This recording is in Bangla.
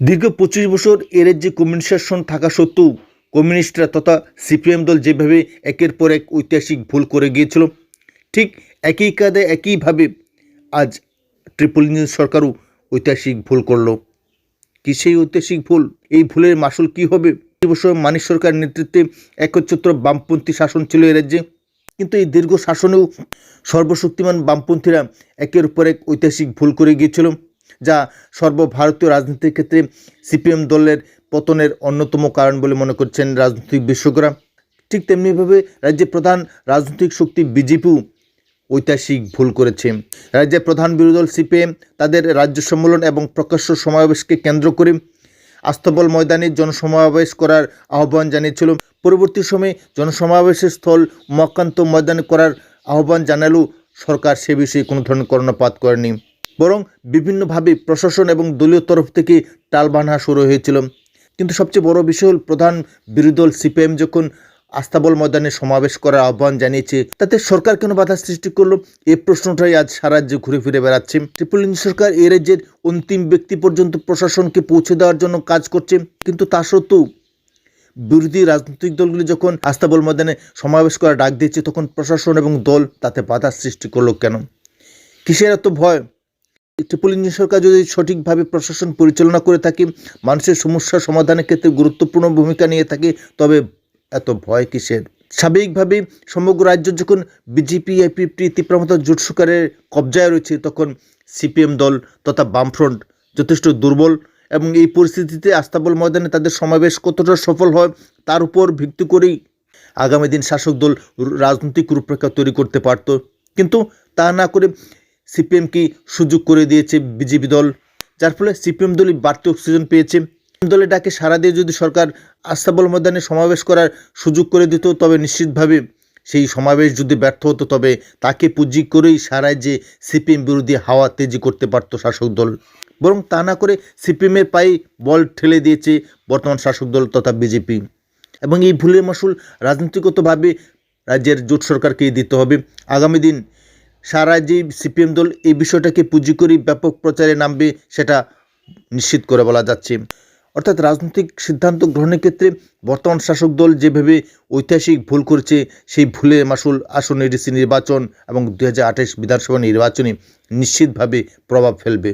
দীর্ঘ পঁচিশ বছর এ রাজ্যে কমিউনিস্ট শাসন থাকা সত্ত্বেও কমিউনিস্টরা তথা সিপিএম দল যেভাবে একের পর এক ঐতিহাসিক ভুল করে গিয়েছিল, ঠিক একই কাঁধে একইভাবে আজ ট্রিপল ইঞ্জিন সরকারও ঐতিহাসিক ভুল করল। কি সেই ঐতিহাসিক ভুল? এই ভুলের মাসুল কি হবে? বছর মানিক সরকার নেতৃত্বে একচ্ছত্র বামপন্থী শাসন ছিল এ রাজ্যে, কিন্তু এই দীর্ঘ শাসনেও সর্বশক্তিমান বামপন্থীরা একের পর এক ঐতিহাসিক ভুল করে গিয়েছিল। যা সর্বভারতীয় রাজনীতির ক্ষেত্রে সিপিএম দলের পতনের অন্যতম কারণ বলে মনে করছেন রাজনৈতিক বিশেষজ্ঞরা ঠিক তেমনিভাবে রাজ্যের প্রধান রাজনৈতিক শক্তি বিজেপিও ঐতিহাসিক ভুল করেছে। রাজ্যের প্রধান বিরোধী দল সিপিএম তাদের রাজ্য সম্মেলন এবং প্রকাশ্য সমাবেশকে কেন্দ্র করে আস্তাবল ময়দানে জনসমাবেশ করার আহ্বান জানিয়েছিল। পরবর্তী সময়ে জনসমাবেশের স্থল উমাকান্ত ময়দানে করার আহ্বান জানালেও সরকার সে বিষয়ে কোনো ধরনের কর্ণপাত করেনি। বরং বিভিন্নভাবে প্রশাসন এবং দলীয় তরফ থেকে টালবানহা শুরু হয়েছিল। কিন্তু সবচেয়ে বড় বিষয় হল প্রধান বিরোধী দল সিপিএম যখন আস্তাবল ময়দানে সমাবেশ করার আহ্বান জানিয়েছে, তাতে সরকার কেন বাধা সৃষ্টি করল? এই প্রশ্নটাই আজ সারা রাজ্যে ঘুরে ফিরে বেড়াচ্ছে। ট্রিপল ইঞ্জিন সরকার এ রাজ্যের অন্তিম ব্যক্তি পর্যন্ত প্রশাসনকে পৌঁছে দেওয়ার জন্য কাজ করছে। কিন্তু তা সত্ত্বেও বিরোধী রাজনৈতিক দলগুলি যখন আস্তাবল ময়দানে সমাবেশ করার ডাক দিয়েছে তখন প্রশাসন এবং দল তাতে বাধা সৃষ্টি করল কেন? কিসের এত ভয়? ইঞ্জিন সরকার যদি সঠিকভাবে প্রশাসন পরিচালনা করে থাকে, মানুষের সমস্যা সমাধানের ক্ষেত্রে গুরুত্বপূর্ণ ভূমিকা নিয়ে থাকে, তবে এত ভয় কিসের? স্বাভাবিকভাবে সমগ্র রাজ্য যখন বিজেপি আইপিপি তীব্রমত জোট সরকারের কবজায় রয়েছে, তখন সিপিএম দল তথা বামফ্রন্ট যথেষ্ট দুর্বল এবং এই পরিস্থিতিতে আস্তাবল ময়দানে তাদের সমাবেশ কতটা সফল হয়, তার উপর ভিত্তি করেই আগামী দিন শাসক দল রাজনৈতিক রূপরেখা তৈরি করতে পারত। কিন্তু তা না করে সিপিএমকে সুযোগ করে দিয়েছে বিজেপি দল। যার ফলে সিপিএম দলই বাড়তি অক্সিজেন পেয়েছে। দলের ডাকে সারা দিয়ে যদি সরকার আস্তাবল ময়দানে সমাবেশ করার সুযোগ করে দিত, তবে নিশ্চিতভাবে সেই সমাবেশ যদি ব্যর্থ হতো, তবে তাকে পুঁজি করেই সারায় যে সিপিএম বিরোধী হাওয়া তেজি করতে পারত শাসক দল। বরং তা না করে সিপিএমের পায়ে বল ঠেলে দিয়েছে বর্তমান শাসক দল তথা বিজেপি। এবং এই ভুলের মাসুল রাজনীতিগতভাবে রাজ্যের জোট সরকারকেই দিতে হবে। আগামী দিন সারা যে সিপিএম দল এই বিষয়টাকে পুঁজি করে ব্যাপক প্রচারে নামবে, সেটা নিশ্চিত করে বলা যাচ্ছে। অর্থাৎ রাজনৈতিক সিদ্ধান্ত গ্রহণের ক্ষেত্রে বর্তমান শাসক দল যেভাবে ঐতিহাসিক ভুল করছে, সেই ভুলের মাসুল আসন্ন এডিসি নির্বাচন এবং দু বিধানসভা নির্বাচনে নিশ্চিতভাবে প্রভাব ফেলবে।